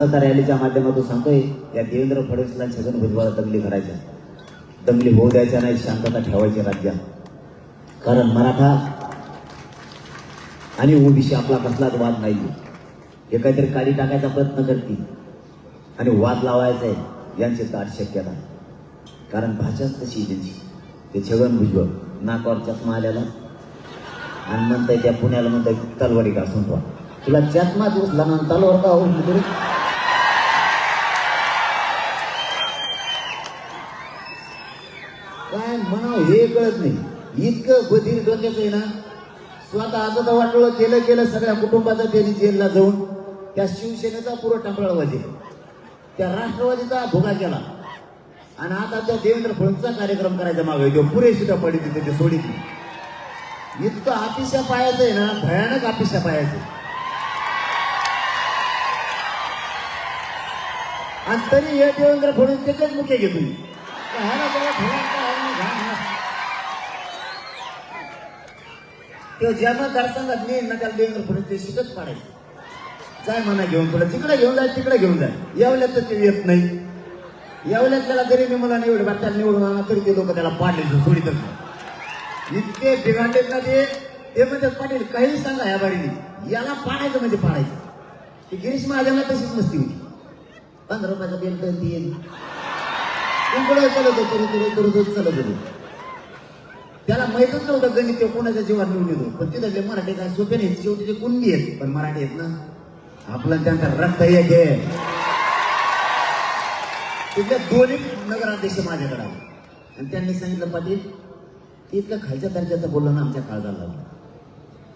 आता रॅलीच्या माध्यमातून सांगतोय या देवेंद्र फडणवीसला छगन भुजबळ दंगली करायच्या. दंगली होऊ द्यायच्या नाही शांतता ठेवायची राज्यात. कारण मराठा आणि ओबीसी आपला कसलाच वाद नाही हे काहीतरी काढी टाकायचा प्रयत्न करतील. आणि वाद लावायचा आहे यांची ताट शक्यता कारण भाषाच तशी त्यांची. ते छगन भुजबळ नाकावर चष्मा आल्याला आणि म्हणताय त्या पुण्याला म्हणताय तलवारी का सुंटवा तुला चष्मा दिवस लहान तलवार का हो कळत नाही. इतकं बधीर डोक्याचं आहे ना. स्वतः आता वाटलं केलं केलं सगळ्या कुटुंबाचा त्यांनी जेलला जाऊन त्या शिवसेनेचा पुरं टांबळा वाजे त्या राष्ट्रवादीचा भोगा केला. आणि आता त्या देवेंद्र फडणवीसचा कार्यक्रम करायचा मागे तो पुरेशी पडली तिथे ते सोडित नाही. इतकं अतिशय पायाचं आहे ना भयानक अतिशय पायाचं आणि तरी हे देवेंद्र फडणवीस त्याच्याच मुख्य घेतो ह्याला जरा भयंकर आहे ना, घाण आहे. तो ज्या मतदारसंघात नाही ना त्याला देवेंद्र पुढे ते शिकत पाडायचे जाय म्हणा घेऊन पुढे तिकडे घेऊन जाय तिकडे घेऊन जाय. येवल्यात तर ते येत नाही. यावल्यात त्याला जरी मी मला निवड त्याला निवडून आणा तरी ते लोक त्याला पाडले सोडित इतके बिघाडलेत ना ते. ते म्हणजे पाटील काही सांगा या बारीने याला पाडायचं म्हणजे पाडायचं. ती गिरीश महाजनला तशीच नसती होती. पंधरा रुपयाचा बेल तर ती येईल कुंकडे चलत होतो तरी होतो. त्याला माहितच नव्हतं गणित ते कोणाच्या जीवात निवडून येतो. पण तिथले मराठी काय सोपे नाही शेवटी ते कुणबी आहेत. पण मराठी आहेत ना. आपलं त्यांचा रक्त एक आहे. तिथल्या दोन्ही नगराध्यक्ष माझ्याकडे आले. आणि त्यांनी सांगितलं पाटील इतकं खालच्या दर्जाचं बोललं ना आमच्या काळजाला लागलं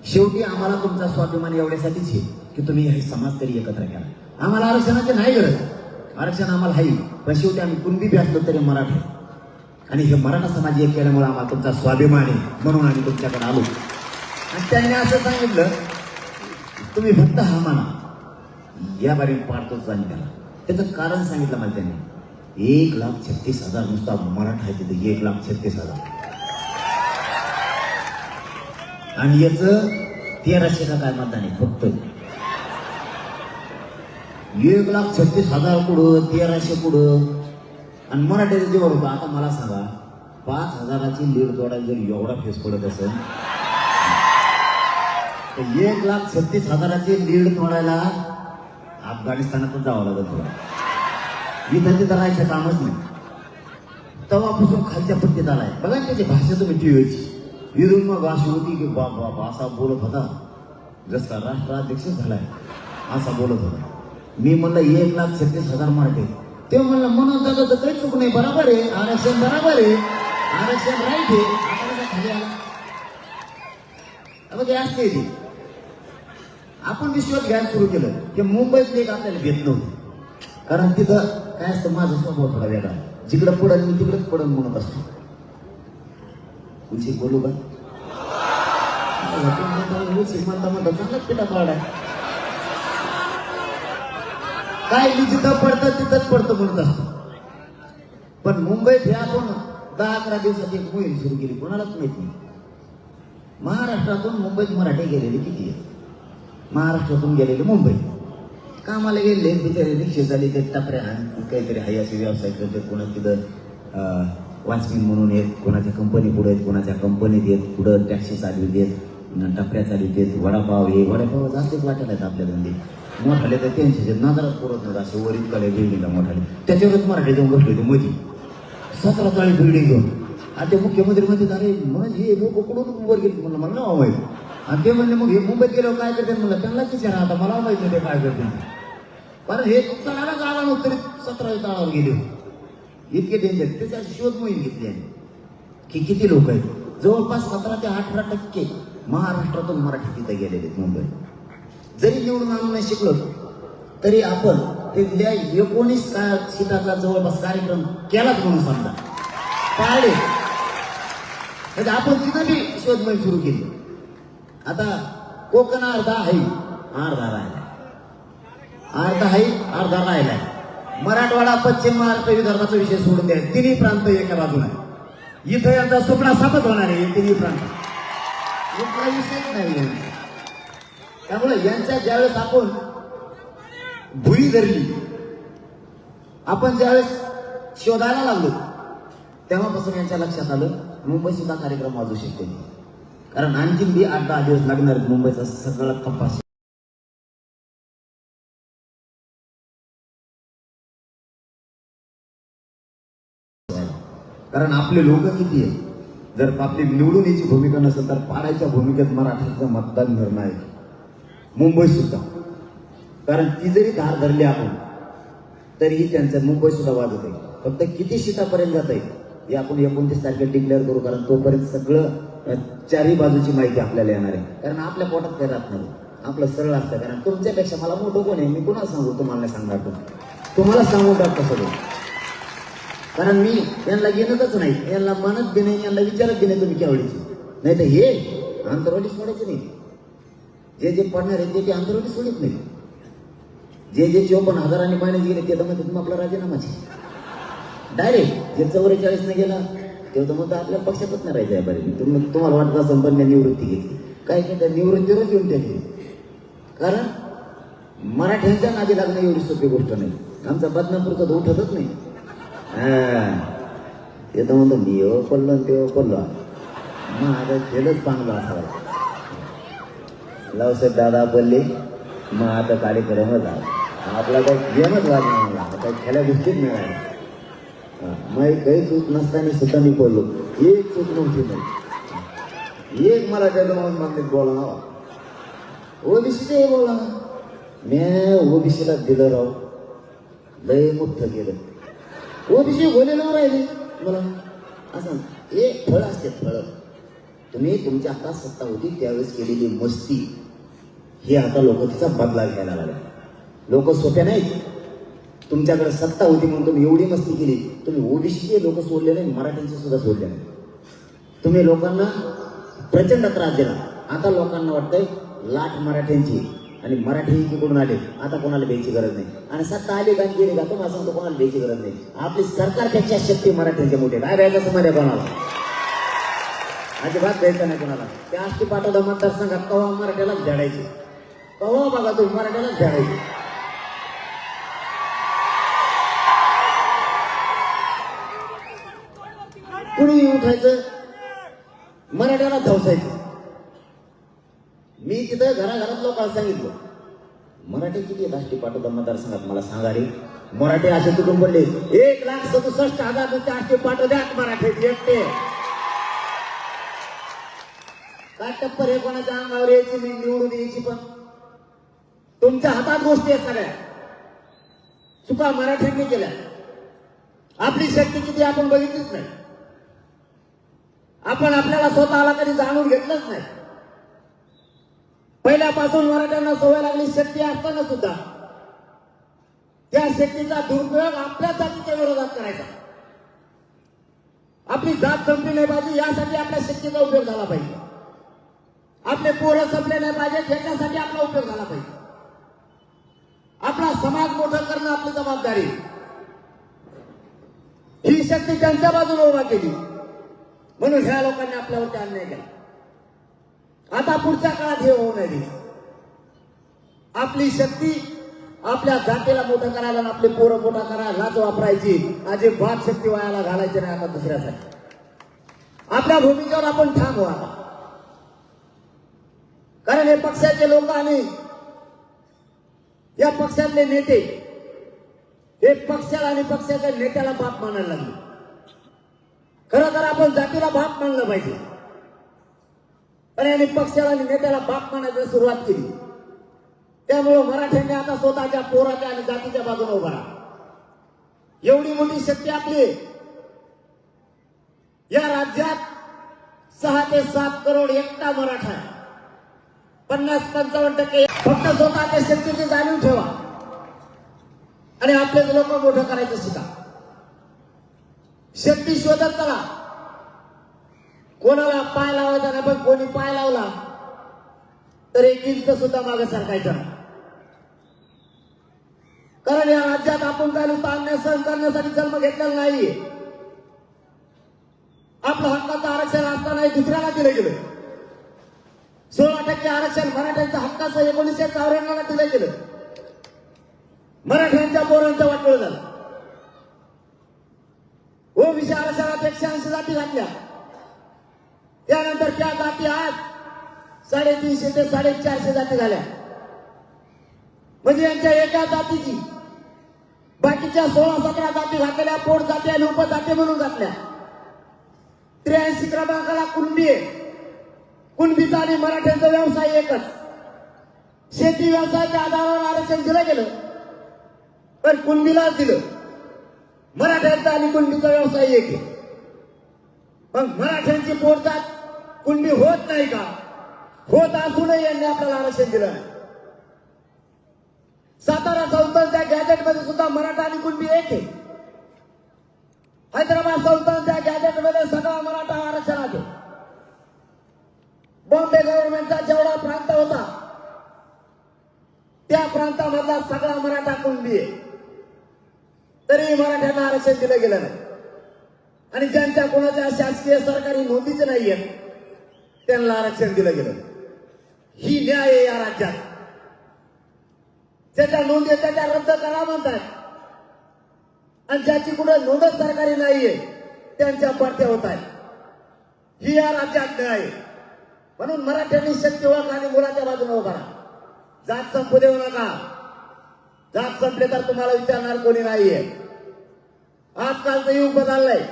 शेवटी आम्हाला तुमचा स्वाभिमान एवढ्यासाठीच आहे की तुम्ही हे समाज तरी एकत्र करा. आम्हाला आरक्षणाची नाही गरज. आरक्षण आम्हाला आहे. पण शेवटी आम्ही कुणबी बी असलो तरी मराठी. आणि हे मराठा समाज एक केल्यामुळे आम्हाला तुमचा स्वाभिमान आहे म्हणून आम्ही तुमच्याकडे आलो. आणि त्यांनी असं सांगितलं तुम्ही फक्त हा म्हणा. या बारीने पाडतो आणि त्याला त्याचं कारण सांगितलं मला त्यांनी. एक लाख छत्तीस हजार नुसता मराठा आहे तिथे एक लाख छत्तीस हजार. आणि याच तेराशे का काय मतदान आहे फक्त. एक लाख छत्तीस हजार पुढं तेराशे पुढं आणि मराठीचं जेव्हा होतं आता मला सांगा पाच हजाराची लीड जोडायला जर एवढा फेस पडत असेल तर एक लाख छत्तीस हजाराची लीड तोडायला अफगाणिस्तानातच जावं लागत तुला इथं तिथं राहायचं कामच नाही. तेव्हापासून खालच्या पट्टीत आलाय. बघा त्याची भाषा तुम्ही टीव्हीची. इथून मग होती की बाप बाप असा बोलत होता. जसा राष्ट्राध्यक्ष झालाय असा बोलत होता. मी म्हणलं एक लाख छत्तीस हजार मराठी ते म्हणलं म्हणून दादा तर काही चूक नाही बरोबर आहे आरक्षण बरोबर आहे आरक्षण राईट आहे आता खाली आला ते असते ते आपण विश्वास घ्यायला सुरू केलं की मुंबईत एक आपल्याला भेट नव्हती कारण तिथं काय असतं माझा स्वभाव थोडा वेगळा जिकडं पडल मी तिकडंच पडल म्हणत असतो उची बोलू का म्हणता म्हणता चांगलाच पिठा पाडाय काय जिथं पडतं तिथंच पडतं म्हणत असतो. पण मुंबईत हे आपण दहा अकरा दिवसात एक मोहीम सुरू केली कोणालाच माहीत नाही. महाराष्ट्रातून मुंबईत मराठी गेलेले किती आहेत? महाराष्ट्रातून गेलेले मुंबई. कामाला गेले बिचारे रिक्षे झाली ते टपऱ्या काहीतरी हाय असे व्यवसाय करते कोणा तिथं वॉचमॅन म्हणून येत कोणाच्या कंपनी पुढे आहेत कोणाच्या कंपनीत येत पुढं टॅक्सी चालवित येत टपऱ्या चालवित येत वडापाव हे वडापाव जास्तच वाटायला आहेत आपल्या धंदे मोठाले तर त्यांचे नादारात पुरत नव्हतं असे वरील कले बिल्डिंगला मोठाले. त्याच्यावरच मराठी जाऊन बसले होते मध्ये सतरा चाळीस बिल्डिंग घेऊन. आणि ते मुख्यमंत्री म्हणते अरे मग हे लोक कुठून वर गेले म्हणलं मला नाव माहिती. आणि ते म्हणले मग हे मुंबईत गेल्यावर काय करते म्हणलं त्यांनाच विचारा आता मला माहीत नाही ते काय करते कारण हे चढायला जागा नव्हतं तरी सतरा तळावर गेले होते. इतके डेंजर त्याच्या शोध मोहीम घेतली आहे. की किती लोक आहेत? जवळपास सतरा ते अठरा टक्के महाराष्ट्रातून मराठी तिथे गेलेले आहेत मुंबईत. जरी निवडून आणून नाही शिकलो तरी आपण तिथल्या एकोणीस का सीटाचा जवळपास कार्यक्रम केलाच म्हणून समजा. पाळले. म्हणजे आपण तिथं बी शोधमय सुरू केली. आता कोकण अर्धा आहे अर्धा राहिला अर्धा आहे अर्धा राहिलाय. मराठवाडा पश्चिम महाराष्ट्र विदर्भाचा विषय सोडून द्या. तिन्ही प्रांत एका बाजूला आहे. इथं यांचा सुपडा सापच होणार आहे तिन्ही प्रांत. इथला विषयच नाही. त्यामुळे यांच्या ज्यावेळेस आपण भुई धरली आपण ज्यावेळेस शोधायला लागलो तेव्हापासून यांच्या लक्षात आलं मुंबई सुद्धा कार्यक्रम वाजू शकते कारण आणखीन बी आठ दहा दिवस लागणार मुंबईचा सगळा तपास. कारण आपले लोक किती आहेत? जर आपली निवडून यायची भूमिका नसेल तर पाडायच्या भूमिकेत मराठीचं मतदान निर्णायक मुंबई सुद्धा कारण ती जरी धार धरली आपण तरीही त्यांचं मुंबई सुद्धा वाजत आहे फक्त किती शितापर्यंत जात आहे हे आपण एकोणतीस तारखेला डिक्लेअर करू कारण तोपर्यंत सगळं चारही बाजूची माहिती आपल्याला येणार आहे. कारण आपल्या पोटात काही राहत नाही. आपलं सरळ असतं. कारण तुमच्यापेक्षा मला मोठं कोण आहे? मी कोणाला सांगू? तुम्हाला सांगणार तुम्ही तुम्हाला सांगून टाकतो सगळं? कारण मी यांना घेणतच नाही. यांना मानत बी नाही यांना विचारत बी नाही तुम्ही केवळीची नाही तर हे अंतरवाली सोडायचे नाही. जे जे पडणार आहे ते ते आंदोलन सोडित नाही. जे जे चोपन्न हजारांनी महिन्यात गेले ते तर म्हणते तुम्ही आपला राजीनामाचे डायरेक्ट जे चौवेचाळीस न गेला तेव्हा तर म्हणतो आपल्या पक्षातच नाही राहायचं आहे बरे तुम्ही तुम्हाला वाटत असेल पण मी निवृत्ती घेतली. काय काय त्या निवृत्तीवरच येऊन टाकली. कारण मराठ्यांच्या नादी लागणं एवढी सोपी गोष्ट नाही. आमचा बदनापूरचा तर उठतच नाही. हा. ते तर म्हणतो मी पडलो आणि ते पडलो. मग आता खेळच चांगलं असावं. लावसाहेब दादा बोलले. मग आता कार्यक्रम आहे आपला काही गेमच वाजला मला आता काही खेळ्या गोष्टीच मिळाल्या मग काही चूक नसताना सुद्धा मी बोललो. एक चूक नव्हती नाही एक मला त्याचं म्हणून म्हणते बोला ओबीसीचे बोला मी ओबीसीला दिलं राव. लय मोठं केलं. ओबीसी ना राहिले. मला असं एक फळ असते फळ. तुम्ही तुमच्या हातात सत्ता होती त्यावेळेस केलेली मस्ती. हे आता लोक तिचा बदला घ्यायला लागला. लोक सोप्या नाहीत. तुमच्याकडे सत्ता होती म्हणून तुम्ही एवढी मस्ती केली. तुम्ही ओबीसीचे लोक सोडले नाही मराठ्यांचे सुद्धा सोडले नाही. तुम्ही लोकांना प्रचंड त्रास दिला. आता लोकांना वाटतंय लाट मराठ्यांची आणि मराठी इकडून आले? आता कोणाला द्यायची गरज नाही. आणि सत्ता आली का गेली का तुम्हाला सांगतो कोणाला द्यायची गरज नाही. आपली सरकारपेक्षा शक्ती मराठ्यांच्या मोठे काय द्यायचं समजा कोणाला? अजिबात द्यायचं नाही कोणाला. ते आष्टी पाठवला मतदारसंघात कवा मराठ्यालाच झाडायचे? कवा बघा तुम्ही मराठ्यालाच झाडायचे? कुणी उठायचं? मराठ्याला धवसायचं. मी तिथं घराघरात लोकांना सांगितलं मराठी किती आहेत आष्टी पाटोदा मतदारसंघात? मला सांगा रे. मराठी असे तुटून पडले एक लाख सदुसष्ट हजार नुसते आष्टी पाठवद्या मराठीत एकटे काय टप्पर हे कोणाच्या अंगावर यायची नाही निवडून यायची पण. तुमच्या हातात गोष्टी आहेत सगळ्या. चुका मराठ्यांनी केल्या. आपली शक्ती किती आपण बघितलीच नाही. आपण आपल्याला स्वतःला कधी जाणून घेतलंच नाही. पहिल्यापासून मराठ्यांना सवय लागली शक्ती असताना सुद्धा. त्या शक्तीचा दुरुपयोग आपल्या जातीच्या विरोधात करायचा. आपली जात संपली नाही पाहिजे यासाठी आपल्या शक्तीचा उपयोग झाला पाहिजे. आपले पोरं संपले नाही पाहिजे त्याच्यासाठी आपला उपयोग झाला पाहिजे. आपला समाज मोठा करणं आपली जबाबदारी. ही शक्ती त्यांच्या बाजूला उभा केली. म्हणून ह्या लोकांनी आपल्यावरती अन्याय केला. आता पुढच्या काळात हे होऊ नये आपली शक्ती आपल्या जातीला मोठं करायला आपले पोरं मोठा करायला लाच वापरायची. अजिबात शक्ती वायाला घालायची नाही आता दुसऱ्यासाठी. आपल्या भूमिकेवर आपण ठाम व्हा. कारण हे पक्षाचे लोक आणि या पक्षातले नेते हे पक्षाला आणि पक्षाच्या नेत्याला बाप मानायला लागले. खरं तर आपण जातीला बाप मानलं पाहिजे. पण यांनी पक्षाला आणि नेत्याला बाप मानायला सुरुवात केली. त्यामुळे मराठ्यांनी आता स्वतःच्या पोराच्या आणि जातीच्या बाजूने उभा राहा एवढी मोठी शक्ती आपली या राज्यात सहा ते सात करोड एकटा मराठा आहे. पन्नास पंचावन्न टक्के. फक्त स्वतःच्या शक्तीची जाणीव ठेवा. आणि आपलेच लोक मोठं करायचं शिका शक्ती शोधत चला. कोणाला पाय लावायचा नाही पण कोणी पाय लावला तर एक इंच सुद्धा मागे सरकायचं कारण या राज्यात आपण काय नुसतं अन्याय सहन करण्यासाठी जन्म घेतलेला नाहीये. आपलं हक्काचं आरक्षण असतानाही दुसऱ्याला दिलं गेलं सोळा टक्के आरक्षण मराठ्यांच्या हक्काचं एकोणीसशे चौऱ्याण्णवला दिलं गेलं. मराठ्यांच्या पोरांचं वाटोळ झालं. ओबीसी आरक्षणात एकशे ऐंशी जाती घातल्या. त्यानंतर त्या जाती आज साडेतीनशे ते साडेचारशे जाती झाल्या. म्हणजे यांच्या एका जातीची बाकीच्या सोळा सतरा जाती घातलेल्या पोट जाती आणि उपजाती म्हणून घातल्या. त्र्याऐंशी क्रमांकाला कुंडी आहे. कुणबीचा आणि मराठ्यांचा व्यवसाय एकच. शेती व्यवसायाच्या आधारावर आरक्षण दिलं गेलं. पण कुणबीलाच दिलं. मराठ्यांचा आणि कुणबीचा व्यवसाय एक आहे. मग मराठ्यांची पोटजात कुणबी होत नाही का? होत असूनही यांनी आपल्याला आरक्षण दिलं नाही. सातारा संस्थांच्या गॅजेटमध्ये सुद्धा मराठा आणि कुणबी एक आहे. हैदराबाद संस्थांच्या गॅजेटमध्ये सगळा मराठा आरक्षण आहे. बॉम्बे गव्हर्नमेंटचा जेवढा प्रांत होता त्या प्रांतामधला सगळा मराठा कुणबी आहे. तरी मराठ्यांना आरक्षण दिलं गेलं नाही. आणि ज्यांच्या कोणाच्या शासकीय सरकारी नोंदीच नाहीये त्यांना आरक्षण दिलं गेलं. ही न्याय आहे या राज्यात. ज्याच्या नोंदी त्याच्या रद्द करा म्हणतात. आणि ज्याची कुठे नोंदच सरकारी नाहीये त्यांच्या पडत्या होत आहेत ही या राज्यात न्याय आहे. म्हणून मराठ्यांनी शक्य ओळखा आणि मुलाच्या बाजूने उभा राहा. जात संपू देऊ नका. जात संपले तर तुम्हाला विचारणार कोणी नाहीये. आजकालचं युग बदललंय.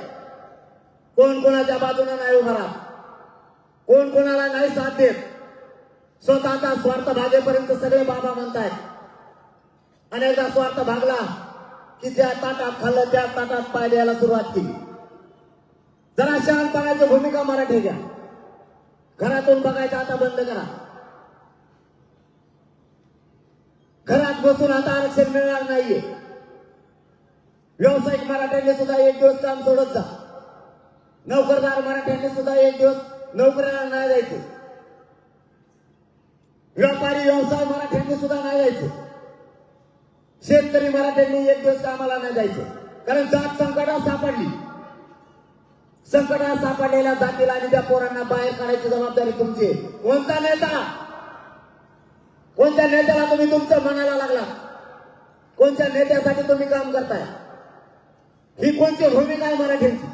कोण कोणाच्या बाजूने नाही उभा राहा कोण कोणाला नाही साथ देत? स्वतःचा स्वार्थ भागेपर्यंत सगळे बाबा म्हणतायत. अनेकदा स्वार्थ भागला की ज्या ताटात खाल्लं त्या ताटात पाय द्यायला सुरुवात केली. जरा शहाणपणाची भूमिका मराठी घ्या. घरातून बघायचं आता बंद करा. घरात बसून आता आरक्षण मिळणार नाहीये. व्यावसायिक मराठ्यांनी सुद्धा एक दिवस काम सोडत जा. नोकरदार मराठ्यांनी सुद्धा एक दिवस नोकऱ्याला नाही जायचे. व्यापारी व्यवसाय मराठ्यांनी सुद्धा नाही जायचे. शेतकरी मराठ्यांनी एक दिवस कामाला नाही जायचे. कारण जात संकटात सापडली. संकटात सापडलेल्या जातीला आणि त्या पोरांना बाहेर काढायची जबाबदारी तुमची. कोणता नेता? कोणत्या नेत्याला तुम्ही तुमचं म्हणायला लागला? कोणत्या नेत्यासाठी तुम्ही काम करताय? ही कोणती भूमिका आहे मराठीची?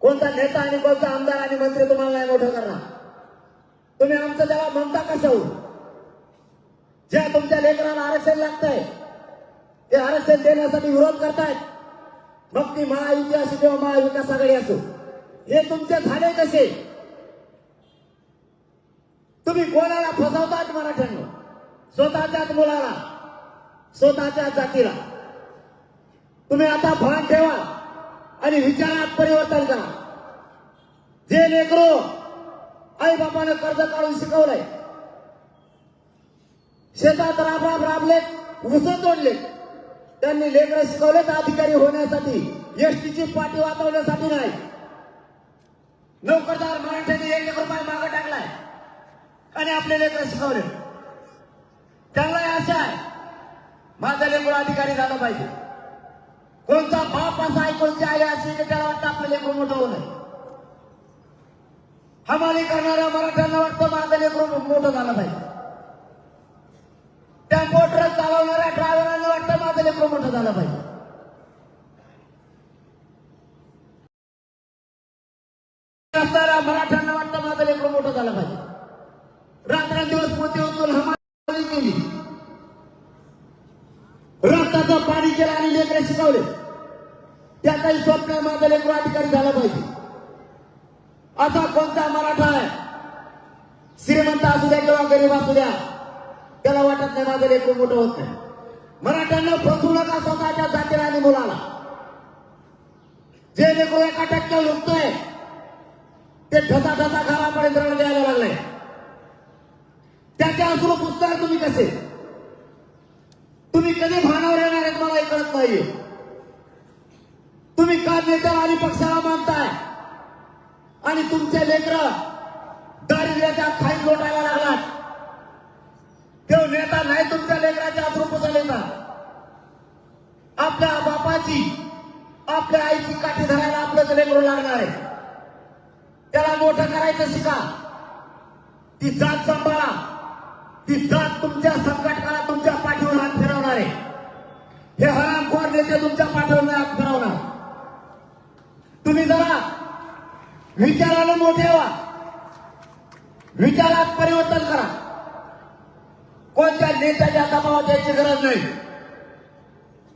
कोणता नेता आणि कोणता आमदार आणि मंत्री तुम्हाला नाही मोठं करणार? तुम्ही आमचं त्याला म्हणता कशाहून ज्या तुमच्या लेकराला आरक्षण लागतंय ते आरक्षण देण्यासाठी विरोध करतायत. मग ती महायुती असो किंवा महाविकास आघाडी असो हे तुमचे झाले कसे? तुम्ही कोणाला फसवतात मराठ्यांना? स्वतःच्याच मुलाला स्वतःच्या जातीला. तुम्ही आता भान ठेवा आणि विचारात परिवर्तन करा. जे लेकरो आई बापानं कर्ज काढून शिकवलंय शेतात राब राब राबले उसं तोडलेत त्यांनी लेकरं शिकवलेच अधिकारी होण्यासाठी. एसटीची पाठी वाचवण्यासाठी नाही. नोकरदार मराठ्यांनी एक एक रुपये मागे टाकलाय. आणि आपले लेकर शिकवले त्यांना आशा आहे माझा लेकर अधिकारी झाला पाहिजे. कोणता बाप असा ऐकून आई असेल की त्याला वाटतं आपलं लेकर मोठं होणं हमाली करणाऱ्या मराठ्यांना वाटतं माझं लेकर मोठं झालं पाहिजे. टेम्पो ट्रक चालवणाऱ्या ड्रायव्हरांना वाटतं माझं लेकरू मोठं झालं पाहिजे. असणाऱ्या मराठ्यांना वाटतं माझं लेकरू मोठं झालं पाहिजे. रात्रंदिवस पोते उचलून हमाली केली. रक्ताचं पाणी केलं आणि लेकरे शिकवले. त्या स्वप्न माझं लेकरू अधिकारी झाला पाहिजे. असा कोणता मराठा आहे? श्रीमंत असू द्या किंवा गरीब असू द्या. त्याला वाटत नाही माझं लेकरू मोठं होत नाही. मराठ्यांना फसू नका स्वतःच्या जातीला आणि मुलाला. जे लेकरू एका टक्क्या लुटतोय ते ठसा ठसा घरापर्यंत रण द्यायला लागलंय त्याच्या असलो पुस्तक तुम्ही कसे? तुम्ही कधी भानावर येणार आहेत मला हे कळत नाहीये. तुम्ही का नेत्याला आणि पक्षाला मानताय? आणि तुमचे लेकर दारिद्र्याच्या खाईत लोटायला लागलात. तो नेता नाही तुमच्या लेकराच्या अप्रूप नेता. आपल्या बापाची आपल्या आईची काठी धरायला आपलंच लेकरू लागणार आहे. त्याला मोठं करायचं शिका. ती जात सांभाळा. ती जात तुमच्या संकट काळात तुमच्या पाठीवर हात फिरवणार आहे. हे हरामखोर नेते तुमच्या पाठवणार फिरवणार. तुम्ही जरा विचारानं मोठे व्हा. विचारात परिवर्तन करा. कोणत्या नेत्याच्या दबावात यायची गरज नाही.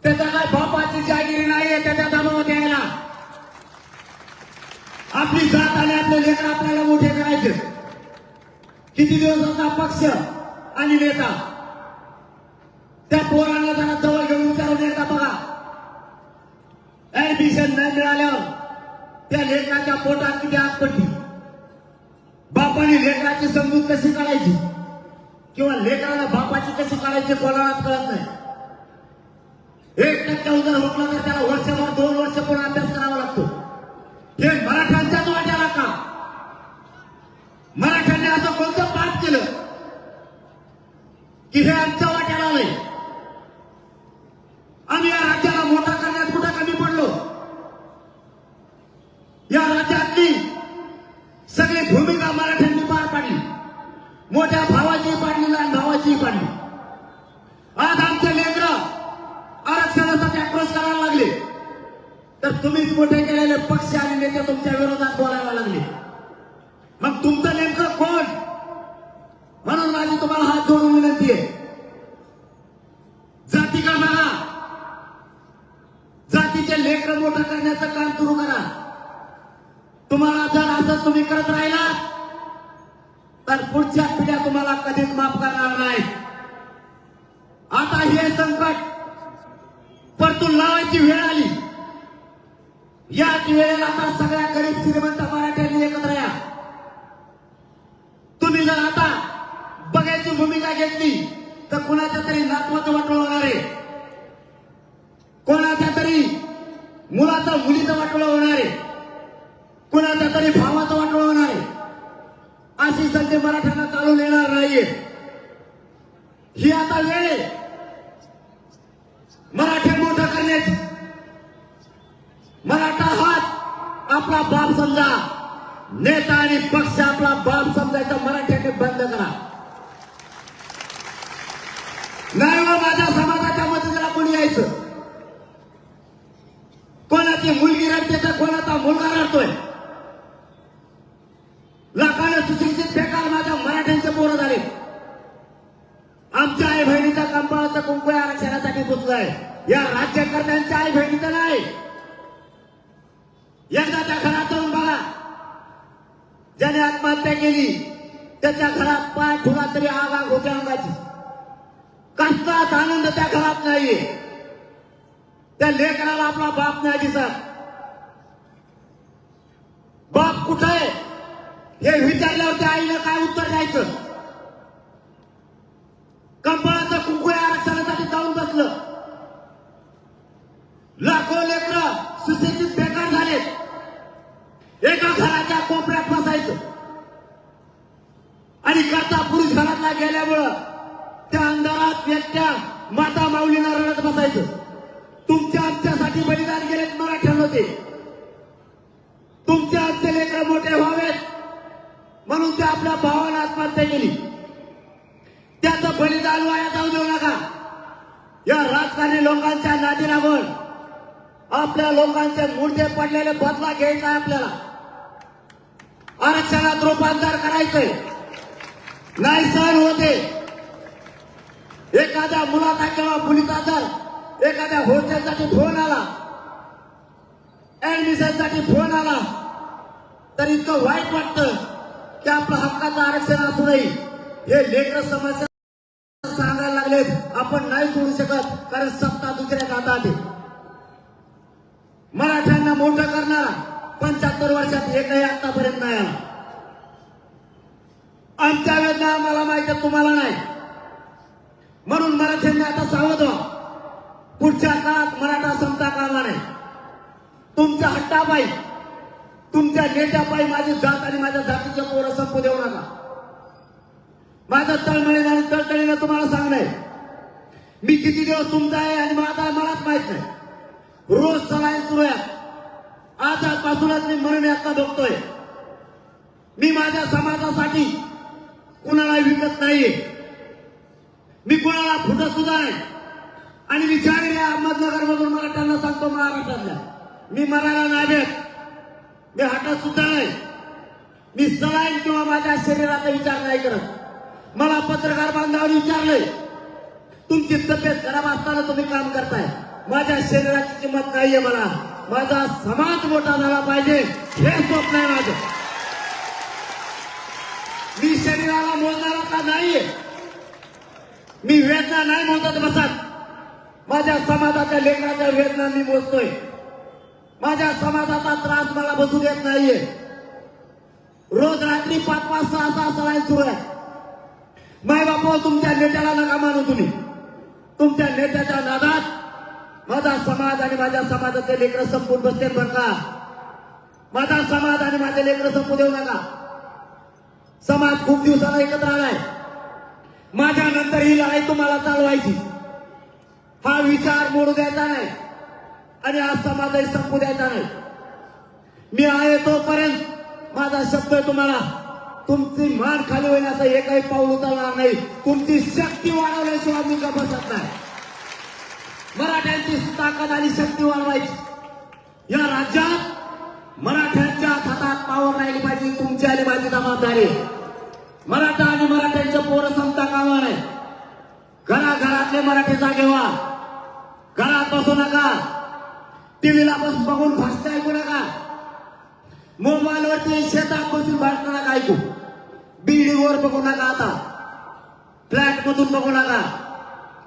त्याचा काय बापाची जागिरी नाहीये त्याच्या दबावात यायला. आपली जात आणि आपले लेकर आपल्याला मोठे करायचे. किती दिवसाचा पक्ष आणि नेता? त्या पोरांना जरा जवळ घेऊन विचारून येता बघा. ऍडमिशन नाही मिळाल्यावर त्या लेकराच्या पोटात किती आत पडली बापाने लेकराची समजूत कशी काढायची? किंवा लेकराला बापाची कशी काढायची कोणालाच कळत नाही. एक टक्का उद्या हुकला तर त्याला वर्षभर दोन वर्ष पण अभ्यास करावा लागतो. हे मराठ्यांच्याच वाट्याला का? मराठ्यांनी असं कोणतं पाप केलं? की हे आमच्या वाट्याला आलंय आम्ही या राज्याला मोठा करण्यात कुठं कमी पडलो? या राज्यातली सगळी भूमिका मराठ्यांनी पार पाडली. मोठ्या भावा पाडली लहान भावाची पाडली आज आमचे लेकर आरक्षणासाठी आक्रोश करायला लागले तर तुम्हीच मोठे केलेले पक्ष आणि नेते तुमच्या विरोधात बोलायला लागले. मग तुमचं नेमकं कोण? म्हणून माझी तुम्हाला हात जोडून विनंती आहे. जाती का बघा जातीचे लेकर मोठं करण्याचं काम सुरू करा. तुम्हाला जर असं तुम्ही करत राहिला तर पुढच्या पिढ्या तुम्हाला कधीच माफ करणार नाही. आता हे संकट परतून लावायची वेळ आली. याच वेळेला आता सगळ्या गरीब श्रीमंत मराठ्यांनी एकत्र या. तुम्ही जर आता बघायची भूमिका घेतली तर कुणाच्या तरी नातवाचं वाटोळ होणार आहे. कोणाच्या तरी मुलाचं मुलीचं वाटोळ होणार आहे. कुणाच्या तरी भावाचं वाटोळ होणार आहे. अशी संधी मराठ्यांना चालून येणार नाहीये. ही आता वेळ मराठे मराठी मोठं करण्याची. मराठा हात आपला बाप समजा. नेता आणि पक्ष आपला बाप समजायचा मराठ्याने बंद करा. नाही माझ्या समाजाच्या मदतीला कोणी यायचं? कोणाची मुलगी रडते तर कोणाचा मुलगा रडतोय? लाखाने सुशिक्षित बेकार माझ्या मराठ्यांचे पोरं झाले. आमच्या आई बहिणीचा कंपाळाचा कुंकू आरक्षणासाठी गुंतलंय या राज्यकर्त्यांच्या आई बहिणीचं नाही एकदा त्या घरात जाऊन बघा ज्याने आत्महत्या केली. त्याच्या घरात पाय ठुला तरी आग आग होते अंगाची. कसलाच आनंद त्या घरात नाहीये. त्या लेकराला आपला बाप नाही दिसत. बाप कुठं आहे? हे विचारल्यावर त्या आईनं काय उत्तर द्यायचं? कंपळाचं कुंकुळे आरक्षणासाठी जाऊन बसलं. लाखो लेकर सुशिक्षित बेकार झाले एका घराच्या कोपऱ्यात बसायचं आणि करता केल्यामुळं त्या अंधारात एकट्या माता माऊलीना रडत बसायचं. तुमच्या आमच्यासाठी बलिदान गेलेत मराठ्यांमध्ये तुमच्या आमचे लेकर मोठे व्हावेत म्हणून ते आपल्या भावाला आत्महत्या केली. त्याचं बलिदान वाया जाऊ देऊ नका. या राजकारणी लोकांच्या नादी लागून आपल्या लोकांचे मुर्दे पडलेले बदला घ्यायचा आहे आपल्याला. आरक्षणात रूपांतर करायचंय. नाही सहन होते. एखाद्या मुलाचा किंवा मुलीचा जर एखाद्या हॉस्टेलसाठी फोन आला. ऍडमिशनसाठी फोन आला. तर इतकं वाईट वाटतं की आपलं हक्काचं आरक्षण असूनही हे लेकर समस्या सांगायला लागलेत. आपण नाही सोडू शकत कारण सत्ता दुसऱ्या हातात आहे मराठ्यांना मोठं कर पंच्याहत्तर वर्षात एकही आतापर्यंत नाही आला आमच्या वेदना आम्हाला माहिती आहे, तुम्हाला नाही म्हणून मराठ्यांनी आता सावध व्हा पुढच्या काळात मराठा समता कामा नाही तुमच्या हट्टापायी तुमच्या नेत्यापायी माझी जात आणि माझ्या जातीच्या पोरं संपू देऊ नका. माझ्या तळमळीनं आणि तळतळीनं तुम्हाला सांगणं मी किती दिवस तुमचा आहे आणि माझा मलाच माहीत नाही. रोज सलाईन सुरू आहे. आजपासूनच मी मरण यातना बघतोय मी माझ्या समाजासाठी कुणाला विकत नाहीये. मी कुणाला फुटत सुद्धा नाही. आणि विचारलेल्या अहमदनगर मधून मराठ्यांना सांगतो महाराष्ट्रातल्या. मी मनाला नाही मी हटत सुद्धा नाही. मी सलाईन किंवा माझ्या शरीराचा विचार नाही करत. मला पत्रकार बांधावर विचारलंय तुमची तब्येत खराब असताना तुम्ही काम करताय. माझ्या शरीराची किंमत नाहीये मला. माझा समाज मोठा झाला पाहिजे. हे स्वप्न आहे माझं. मी शरीराला मोजणारा का नाहीये. मी वेदना नाही मोजत बसत. माझ्या समाजाच्या लेखनाच्या वेदना मी मोजतोय. माझ्या समाजाचा त्रास मला बसू देत नाहीये. रोज रात्री पाच पाच सहा सहा सलाईन सुरू आहे. माय बापा हो, तुमच्या नेत्याला नका मानू तुम्ही. तुमच्या नेत्याच्या नादात माझा समाज आणि माझ्या समाजाचे लेकर संपून बसतील बघा का? माझा समाज आणि माझे लेकर संपू देऊ नका. समाज खूप दिवसाला एकत्र आलाय. माझ्या नंतर ही लढाई तुम्हाला चालवायची. हा विचार मोडू द्यायचा नाही आणि आज समाजही संपू द्यायचा नाही. मी आहे तोपर्यंत माझा शब्द तुम्हाला. तुमची मान खाली होईल असं एकही पाऊल उचलणार नाही. तुमची शक्ती वाढवल्याशिवाय मी का बसत नाही. मराठ्यांची ताकद आणि शक्ती वाढवायची. या राज्यात मराठ्यांच्या हातात पावर राहिली पाहिजे तुमची आली पाहिजे जबाबदारी. मराठा आणि मराठ्यांच्या पोरं संपता कामा नाही घराघरातले मराठी जागे व्हा घरात बसू नका. टीव्हीला बस बघून भाषण ऐकू नका. मोबाईलवरती शेतात बसून भाषण नका ऐकू. बिल्डिंगवर बघू नका आता. फ्लॅट मधून बघू नका.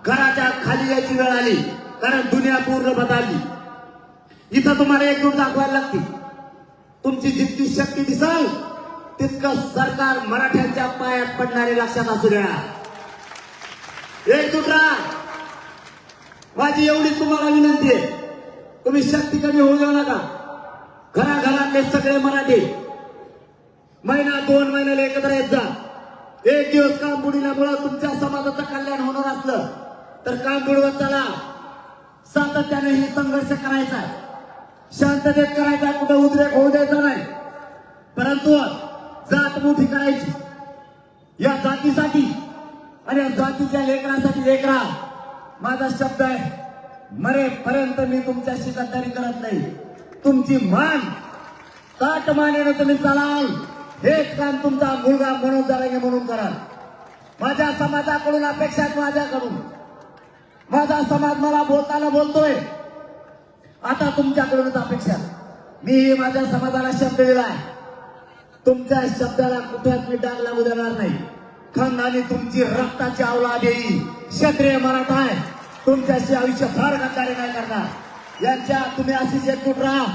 घराच्या खाली यायची वेळ आली कारण दुनिया पूर्ण बदलली. इथं तुम्हाला एकजूट दाखवायला लागते तुमची जितकी शक्ती दिसल तितकं सरकार मराठ्यांच्या पायात पडणारे लक्षात असू द्या. एक राहा माझी एवढी तुम्हाला विनंती आहे. तुम्ही शक्ती कमी होऊ देऊ नका. घराघरातले सगळे मराठी. महिना दोन महिन्याला एकत्र येत जा. एक दिवस काम बुडविल्यामुळं तुमच्या समाजाचं कल्याण होणार असलं तर काम बुडवत चला. सातत्याने हे संघर्ष करायचा आहे. शांततेत करायचा आहे, कुठं उद्रेक होऊ द्यायचा नाही. परंतु जात मोठी करायची. या जातीसाठी आणि या जातीच्या लेकरासाठी लेकरा माझा शब्द आहे. मरेपर्यंत मी तुमच्याशी गद्दारी करत नाही. तुमची मान ताट मानेनं तुम्ही चालाल. हेच काम तुमचा मुलगा म्हणून जाणे म्हणून कराल. माझ्या समाजाकडून अपेक्षा माझ्याकडून. माझा समाज मला बोलताना बोलतोय. आता तुमच्याकडूनच अपेक्षा. मी माझ्या समाजाला शब्द दिलाय तुमच्या शब्दाला कुठेच मी डाग लागू देणार नाही. खानदानी तुमची रक्ताची आवला येईल. क्षत्रिय मराठा आहे. तुमच्याशी आयुष्य फार गद्दारी नाही करणार. यांच्या तुम्ही अशीच एकजूट राहा.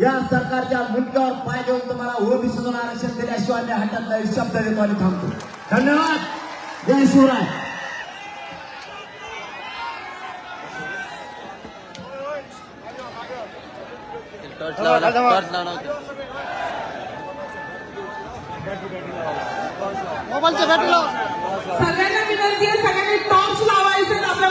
या सरकारच्या मुंडक्यावर पाय देऊन तुम्हाला ओबीसीतून आरक्षण दिल्याशिवाय मी हटत नाही शब्द देतो आणि थांबतो. धन्यवाद. जय शिवराय. मोबाईलच्या सगळ्यांना विनंती आहे सगळ्यांनी टॉर्च लावायचे आपल्या